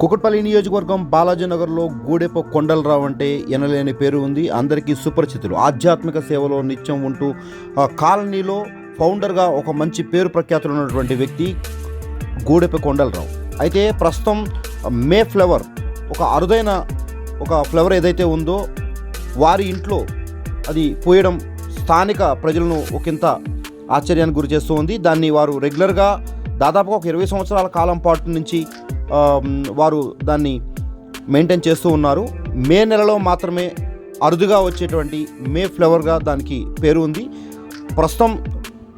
కుకట్పల్లి నియోజకవర్గం బాలాజీనగర్లో గూడెప కొండలరావు అంటే ఎనలేని పేరు ఉంది. అందరికీ సుపరిచితులు. ఆధ్యాత్మిక సేవలో నిత్యం ఉంటూ కాలనీలో ఫౌండర్గా ఒక మంచి పేరు ప్రఖ్యాతులు ఉన్నటువంటి వ్యక్తి గూడెప కొండలరావు. అయితే ప్రస్తుతం మే ఫ్లవర్ ఒక అరుదైన ఒక ఫ్లవర్ ఏదైతే ఉందో వారి ఇంట్లో అది పోయడం స్థానిక ప్రజలను ఒకంత ఆశ్చర్యానికి గురి చేస్తూ ఉంది. దాన్ని వారు రెగ్యులర్గా దాదాపుగా ఒక ఇరవై సంవత్సరాల కాలం పాటు నుంచి వారు దాన్ని మెయింటైన్ చేస్తూ ఉన్నారు. మే నెలలో మాత్రమే అరుదుగా వచ్చేటువంటి మే ఫ్లవర్గా దానికి పేరు ఉంది. ప్రస్తుతం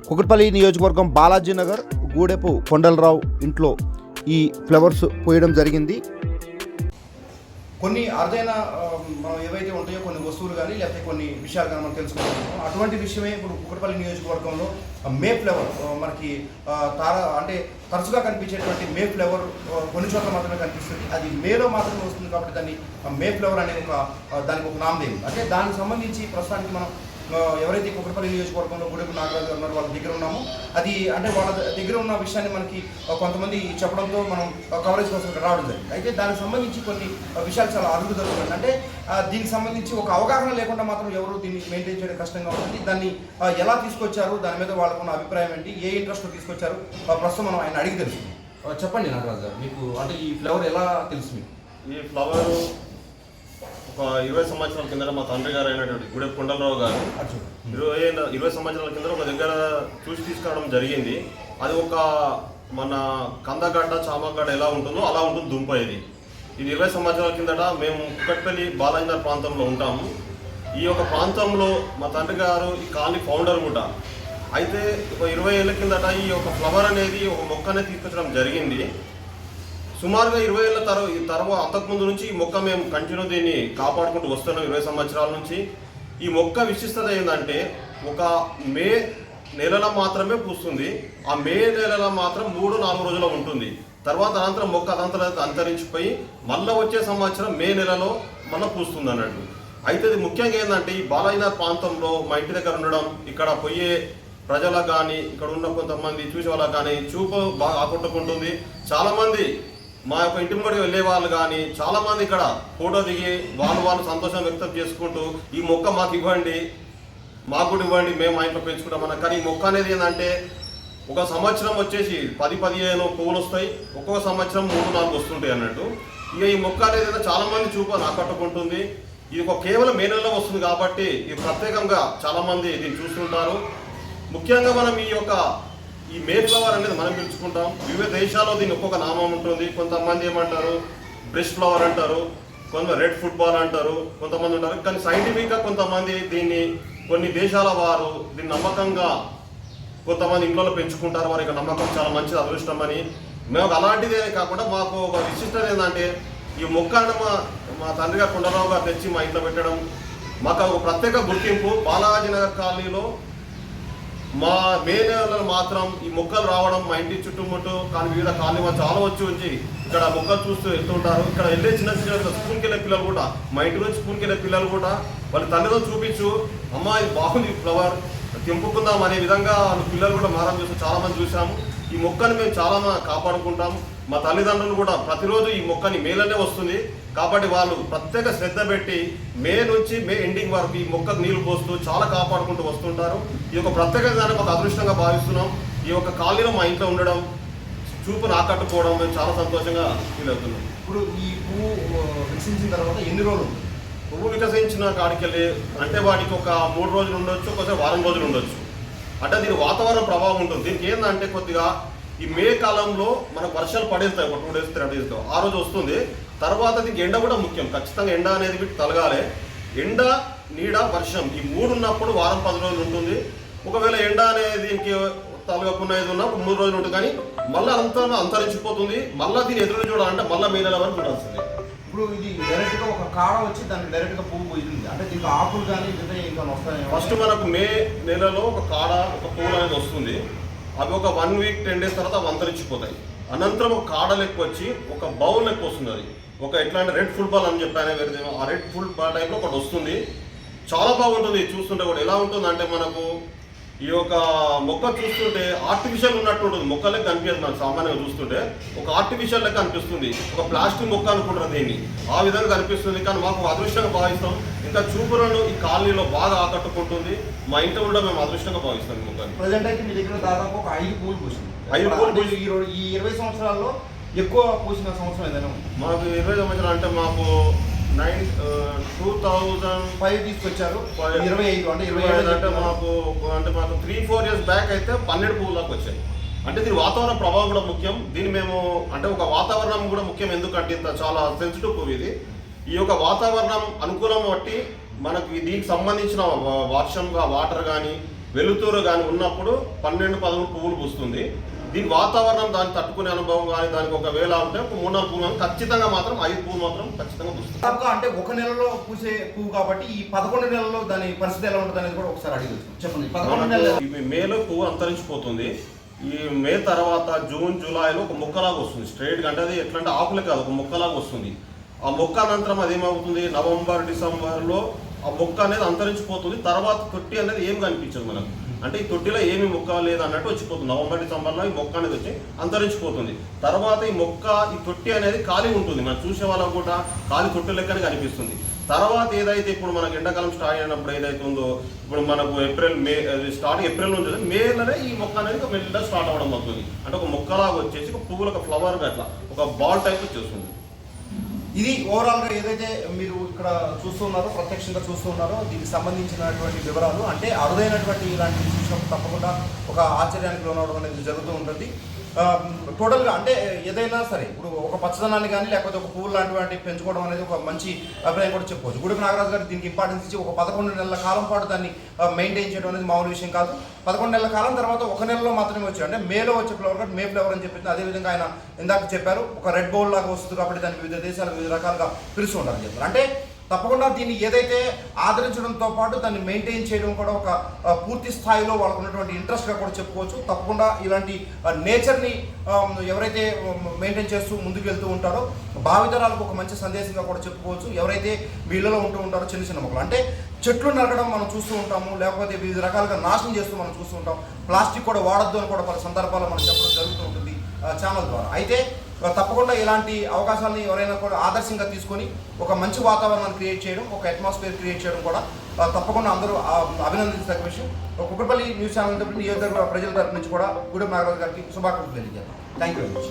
కుకట్పల్లి నియోజకవర్గం బాలాజీ నగర్ గూడెపు కొండలరావు ఇంట్లో ఈ ఫ్లవర్స్ పోయడం జరిగింది. కొన్ని అరుదైన మనం ఏవైతే ఉంటాయో కొన్ని వస్తువులు కానీ లేకపోతే కొన్ని విషయాలు కానీ మనం తెలుసుకుంటాము. అటువంటి విషయమే ఇప్పుడు కుకట్పల్లి నియోజకవర్గంలో మే ఫ్లేవర్ మనకి తార అంటే తరచుగా కనిపించేటువంటి మే ఫ్లేవర్ కొన్ని చోట్ల మాత్రమే కనిపిస్తుంది. అది మేలో మాత్రమే వస్తుంది కాబట్టి దాన్ని మే ఫ్లేవర్ అనేది ఒక దానికి ఒక నామధేయం. అంటే దానికి సంబంధించి ప్రస్తుతానికి మనం ఎవరైతే కుకట్పల్లి నియోజకవర్గంలో గుడెపు నాగరాజు గారు ఉన్నారో వాళ్ళ దగ్గర ఉన్నాము. అది అంటే వాళ్ళ దగ్గర ఉన్న విషయాన్ని మనకి కొంతమంది చెప్పడంతో మనం కవరేజ్ కోసం రావడం జరిగింది. అయితే దానికి సంబంధించి కొన్ని విషయాలు చాలా అరుగు జరుగుతుంది అంటే దీనికి సంబంధించి ఒక అవగాహన లేకుండా మాత్రం ఎవరు దీన్ని మెయింటైన్ చేయడం కష్టంగా ఉంటుంది. దాన్ని ఎలా తీసుకొచ్చారు? దాని మీద వాళ్ళకున్న అభిప్రాయం ఏంటి? ఏ ఇంట్రెస్ట్ తీసుకొచ్చారు? ఆ, ప్రస్తుతం మనం ఆయన అడిగి తెలుసు చెప్పండి నాగరాజు గారు మీకు అంటే ఈ ఫ్లేవర్ ఎలా తెలుసు మీకు? ఈ ఫ్లవర్ ఒక ఇరవై సంవత్సరాల కింద మా తండ్రి గారు అయినటువంటి గుడే కొండలరావు గారు ఇరవై ఇరవై సంవత్సరాల కింద ఒక దగ్గర చూసి తీసుకురావడం జరిగింది. అది ఒక మన కందగడ్డ చామగడ్డ ఎలా ఉంటుందో అలా ఉంటుంది దుంప ఇది. ఇది ఇరవై సంవత్సరాల కిందట మేము కుక్కట్పల్లి బాలాజీనగర్ ప్రాంతంలో ఉంటాము. ఈ యొక్క ప్రాంతంలో మా తండ్రి గారు ఈ కాలనీ ఫౌండర్ కూడా. అయితే ఒక ఇరవై ఏళ్ళ కిందట ఈ యొక్క ఫ్లవర్ అనేది ఒక మొక్క అనేది తీసుకొచ్చడం జరిగింది. సుమారుగా ఇరవై ఏళ్ళ తర్వా ఈ తర్వాత అంతకుముందు నుంచి ఈ మొక్క మేము కంటిన్యూ దీన్ని కాపాడుకుంటూ వస్తున్నాం ఇరవై సంవత్సరాల నుంచి. ఈ మొక్క విశిష్టత ఏంటంటే ఒక మే నెలలో మాత్రమే పూస్తుంది. ఆ మే నెలలో మాత్రం మూడు నాలుగు రోజులు ఉంటుంది. తర్వాత అనంతరం మొక్క అనంతరం అంతరించిపోయి మళ్ళీ వచ్చే సంవత్సరం మే నెలలో మన పూస్తుంది అన్నట్టు. అయితే ఇది ముఖ్యంగా ఏంటంటే ఈ బాలాజీనాథ్ ప్రాంతంలో మా ఇంటి దగ్గర ఉండడం ఇక్కడ పోయే ప్రజలకు కానీ ఇక్కడ ఉన్న కొంతమంది చూసే వాళ్ళకి కానీ చూపు బాగా ఆకట్టుకుంటుంది. చాలామంది మా యొక్క ఇంటి ముందు వెళ్ళే వాళ్ళు కానీ చాలా మంది ఇక్కడ ఫోటో దిగి వాళ్ళు వాళ్ళు సంతోషం వ్యక్తం చేసుకుంటూ ఈ మొక్క మాకు ఇవ్వండి మాకు కూడా ఇవ్వండి మేము మా ఇంట్లో పెంచుకుంటామన్నా కానీ ఈ మొక్క అనేది ఏంటంటే ఒక సంవత్సరం వచ్చేసి పది పదిహేను పువ్వులు వస్తాయి ఒక్కొక్క సంవత్సరం మూడు నాలుగు వస్తుంటాయి అన్నట్టు. ఇక ఈ మొక్క అనేది చాలామంది చాలా మంది చూపు ఆకట్టుకుంటుంది ఇది ఒక కేవలం మే నెలలో వస్తుంది కాబట్టి ఇది ప్రత్యేకంగా చాలా మంది దీన్ని చూస్తుంటారు. ముఖ్యంగా మనం ఈ యొక్క ఈ మేఫ్లవర్ అనేది మనం పిలుచుకుంటాం. వివిధ దేశాల్లో దీని ఒక్కొక్క నామం ఉంటుంది. కొంతమంది ఏమంటారు? బ్రెస్ట్ ఫ్లవర్ అంటారు. కొంత రెడ్ ఫుట్బాల్ అంటారు. కొంతమంది ఉంటారు. కానీ సైంటిఫిక్గా కొంతమంది దీన్ని కొన్ని దేశాల వారు దీన్ని నమ్మకంగా కొంతమంది ఇంట్లో పెంచుకుంటారు. వారి యొక్క నమ్మకం చాలా మంచిది అదృష్టం అని. మేము అలాంటిదే కాకుండా మాకు ఒక విశిష్టత ఏంటంటే ఈ మొక్క మా మా తండ్రి గారు కొండరావు గారు తెచ్చి మా ఇంట్లో పెట్టడం మాకు ఒక ప్రత్యేక గుర్తింపు. బాలాజీనగర్ కాలనీలో మా మే నెలలో మాత్రం ఈ మొక్కలు రావడం మా ఇంటి చుట్టుముట్టు కానీ వివిధ కాలనీ వాళ్ళు చాలా వచ్చి ఉంచి ఇక్కడ మొక్కలు చూస్తూ వెళ్తుంటారు ఇక్కడ వెళ్ళే చిన్న చిన్న స్కూల్కి వెళ్ళే పిల్లలు కూడా మా ఇంటి నుంచి స్కూల్కి వెళ్ళే పిల్లలు కూడా వాళ్ళ తల్లిదండ్రులు చూపించు అమ్మాయి ఇది బాగుంది ఫ్లవర్ తెంపుకుందాం అనే విధంగా వాళ్ళు పిల్లలు కూడా మారం చేస్తూ చాలా మంది చూసాము ఈ మొక్కని మేము చాలా మా- కాపాడుకుంటాం మా తల్లిదండ్రులు కూడా ప్రతిరోజు ఈ మొక్కని మేలనే వస్తుంది. కాబట్టి వాళ్ళు ప్రత్యేక శ్రద్ధ పెట్టి మే నుంచి మే ఎండింగ్ వరకు ఈ మొక్కకు నీళ్ళు పోస్తూ చాలా కాపాడుకుంటూ వస్తుంటారు. ఈ యొక్క ప్రత్యేకంగానే మాకు అదృష్టంగా భావిస్తున్నాం. ఈ యొక్క కాలనీలో మా ఇంట్లో ఉండడం చూపును ఆకట్టుకోవడం మేము చాలా సంతోషంగా ఫీల్ అవుతున్నాం. ఇప్పుడు ఈ పువ్వు వికసించిన తర్వాత ఎన్ని రోజులు? పువ్వు వికసించిన కాడికెళ్ళి అంటే వాటికి ఒక మూడు రోజులు ఉండొచ్చు ఒకసారి వారం రోజులు ఉండొచ్చు. అంటే దీని వాతావరణ ప్రభావం ఉంటుంది. దీనికి ఏంటంటే కొద్దిగా ఈ మే కాలంలో మనకు వర్షాలు పడేస్తాయి ఒక టూ డేస్ త్రీ డేస్ ఆ రోజు వస్తుంది. తర్వాత దీనికి ఎండ కూడా ముఖ్యం. ఖచ్చితంగా ఎండ అనేది తలగాలి. ఎండ నీడ వర్షం ఈ మూడు ఉన్నప్పుడు వారం పది రోజులు ఉంటుంది. ఒకవేళ ఎండ అనేది దీనికి తలగకుండా ఏది ఉన్నా మూడు రోజులు ఉంటుంది. కానీ మళ్ళీ అంతా అంతరించిపోతుంది. మళ్ళీ దీన్ని ఎదురు చూడాలంటే మళ్ళీ మే నెల వరకు చూడాల్సింది. ఇప్పుడు ఇది డైరెక్ట్గా ఒక కాడ వచ్చి దానికి డైరెక్ట్గా పువ్వు పోయింది. అంటే దీనికి ఆకులు కానీ ఇంకా వస్తాయి? ఫస్ట్ మనకు మే నెలలో ఒక కాడ ఒక పూలు అనేది వస్తుంది. అవి ఒక వన్ వీక్ టెన్ డేస్ తర్వాత వంతరించిపోతాయి అంతరించిపోతాయి. అనంతరం ఒక కాడ లెక్క వచ్చి ఒక బౌల్ లెక్క వస్తుంది అది ఒక ఎట్లా అంటే రెడ్ ఫుట్బాల్ అని చెప్పాను వేరేదేమో ఆ రెడ్ ఫుట్బాల్ టైప్లో ఒకటి వస్తుంది. చాలా బాగుంటుంది చూస్తుంటే కూడా. ఎలా ఉంటుంది అంటే మనకు ఈ యొక్క మొక్క చూస్తుంటే ఆర్టిఫిషియల్ ఉన్నట్టు ఉంటుంది. మొక్కలే కనిపించదు మనకు సామాన్యంగా చూస్తుంటే. ఒక ఆర్టిఫిషియల్ లెక్క అనిపిస్తుంది ఒక ప్లాస్టిక్ మొక్క అనుకుంటారు దీన్ని. ఆ విధంగా కనిపిస్తుంది. కానీ మాకు అదృష్టంగా భావిస్తాం. ఇంకా చూపులను ఈ కాలనీలో బాగా ఆకట్టుకుంటుంది. మా ఇంట్లో కూడా మేము అదృష్టంగా భావిస్తాం మొక్కని ప్రజెంట్ అయితే మీ దగ్గర దాదాపు ఒక ఐదు పూలు పూసింది. ఐదు పూలు పూసి- ఈ ఇరవై సంవత్సరాల్లో ఎక్కువ పూసిన సంవత్సరం ఏదైనా ఉంది? మాకు ఇరవై సంవత్సరాలు అంటే మాకు నైన్ టూ థౌజండ్ ఫైవ్ తీసుకొచ్చారు. ఇరవై ఐదు అంటే ఇరవై ఐదు అంటే మాకు అంటే మాకు త్రీ ఫోర్ ఇయర్స్ బ్యాక్ అయితే పన్నెండు పువ్వులు దాకా వచ్చాయి. అంటే దీని వాతావరణ ప్రభావం కూడా ముఖ్యం. దీన్ని మేము అంటే ఒక వాతావరణం కూడా ముఖ్యం ఎందుకంటే ఇంత చాలా సెన్సిటివ్ పువ్వు ఇది. ఈ యొక్క వాతావరణం అనుకూలం బట్టి మనకి దీనికి సంబంధించిన వ- వర్షంగా వాటర్ కానీ వెలుతురు కానీ ఉన్నప్పుడు పన్నెండు పదమూడు పువ్వులు పూస్తుంది. దీని వాతావరణం దాన్ని తట్టుకునే అనుభవం కానీ దానికి ఒకవేళ ఉంటే ఒక మూడు నాలుగు పువ్వులు ఖచ్చితంగా మాత్రం ఐదు పువ్వులు మాత్రం ఖచ్చితంగా పూస్తుంది. అంటే ఒక నెలలో పూసే పువ్వు కాబట్టి ఈ పదకొండు నెలల్లో దాని పరిస్థితి ఎలా ఉంటుంది అనేది కూడా ఒకసారి అడిగి చెప్పండి పదకొండు నెలలు. మేలో పువ్వు అంతరించిపోతుంది. ఈ మే తర్వాత జూన్ జూలైలో ఒక మొక్కలాగా వస్తుంది. స్ట్రైట్ అంటే అది ఎట్లా అంటే ఆకులే కాదు ఒక మొక్కలాగా వస్తుంది. ఆ మొక్క అనంతరం అది ఏమవుతుంది నవంబర్ డిసెంబర్లో ఆ మొక్క అనేది అంతరించిపోతుంది. తర్వాత తొట్టి అనేది ఏం కనిపించదు మనకు. అంటే ఈ తొట్టిలో ఏమి మొక్క లేదు అన్నట్టు వచ్చిపోతుంది. నవంబర్ డిసెంబర్లో ఈ మొక్క అనేది వచ్చి అంతరించిపోతుంది. తర్వాత ఈ మొక్క ఈ తొట్టి అనేది ఖాళీ ఉంటుంది. మనం చూసే వాళ్ళకు కూడా ఖాళీ తొట్టి లెక్కనే కనిపిస్తుంది. తర్వాత ఏదైతే ఇప్పుడు మనకు ఎండాకాలం స్టార్ట్ అయినప్పుడు ఏదైతే ఉందో ఇప్పుడు మనకు ఏప్రిల్ మే స్టార్ట్ ఏప్రిల్ నుంచి మేలోనే ఈ మొక్క అనేది మెల్లగా స్టార్ట్ అవ్వడం అవుతుంది అంటే ఒక మొక్కలాగా వచ్చేసి ఒక పువ్వుల ఒక ఫ్లవర్ అట్లా ఒక బాల్ టైప్ వచ్చేస్తుంది. ఇది ఓవరాల్గా ఏదైతే మీరు ఇక్కడ చూస్తున్నారో ప్రత్యక్షంగా చూస్తున్నారో దీనికి సంబంధించినటువంటి వివరాలు అంటే అరుదైనటువంటి ఇలాంటి చూసినప్పుడు తప్పకుండా ఒక ఆశ్చర్యానికి లోనవడం అనేది జరుగుతూ ఉంటుంది. టోటల్గా అంటే ఏదైనా సరే ఇప్పుడు ఒక పచ్చదనాన్ని కానీ లేకపోతే ఒక పువ్వు లాంటివి పెంచుకోవడం అనేది ఒక మంచి అభిప్రాయం కూడా చెప్పుకోవచ్చు గుడికి నాగరాజు గారు దీనికి ఇంపార్టెన్స్ ఇచ్చి ఒక పదకొండు నెలల కాలం పాటు దాన్ని మెయింటైన్ చేయడం అనేది మామూలు విషయం కాదు. పదకొండు నెలల కాలం తర్వాత ఒక నెలలో మాత్రమే వచ్చాయి అంటే మేలో వచ్చే ఫ్లవర్ కాబట్టి మే ఫ్లవర్ అని చెప్పింది అదేవిధంగా ఆయన ఇందాక చెప్పారు. ఒక రెడ్ బౌల్ లాగా వస్తుంది కాబట్టి దాన్ని వివిధ దేశాలు వివిధ రకాలుగా పిలుస్తూ ఉంటారని చెప్పారు. అంటే తప్పకుండా దీన్ని ఏదైతే ఆదరించడంతో పాటు దాన్ని మెయింటైన్ చేయడం కూడా ఒక పూర్తి స్థాయిలో వాళ్ళకు ఉన్నటువంటి ఇంట్రెస్ట్గా కూడా చెప్పుకోవచ్చు. తప్పకుండా ఇలాంటి నేచర్ని ఎవరైతే మెయింటైన్ చేస్తూ ముందుకు వెళ్తూ ఉంటారో భావితరాలకు ఒక మంచి సందేశంగా కూడా చెప్పుకోవచ్చు. ఎవరైతే వీళ్ళలో ఉంటూ ఉంటారో చిన్న చిన్న మొక్కలు. అంటే చెట్లు నరకడం మనం చూస్తూ ఉంటాము లేకపోతే వివిధ రకాలుగా నాశనం చేస్తూ మనం చూస్తూ ఉంటాం. ప్లాస్టిక్ కూడా వాడద్దు అని కూడా పలు సందర్భాల్లో మనం చెప్పడం జరుగుతూ ఉంటుంది ఛానల్ ద్వారా. అయితే తప్పకుండా ఇలాంటి అవకాశాలని ఎవరైనా కూడా ఆదర్శంగా తీసుకొని ఒక మంచి వాతావరణాన్ని క్రియేట్ చేయడం ఒక అట్మాస్ఫియర్ క్రియేట్ చేయడం కూడా తప్పకుండా అందరూ ఆ, అభినందించదగ్గ విషయం. కుక్కపల్లి న్యూస్ ఛానల్ తరపు నియోజకవర్గ ప్రజల తరపు నుంచి కూడా గూడెం నాగరాజు గారికి శుభాకాంక్షలు తెలియజేద్దాం. Thank you very much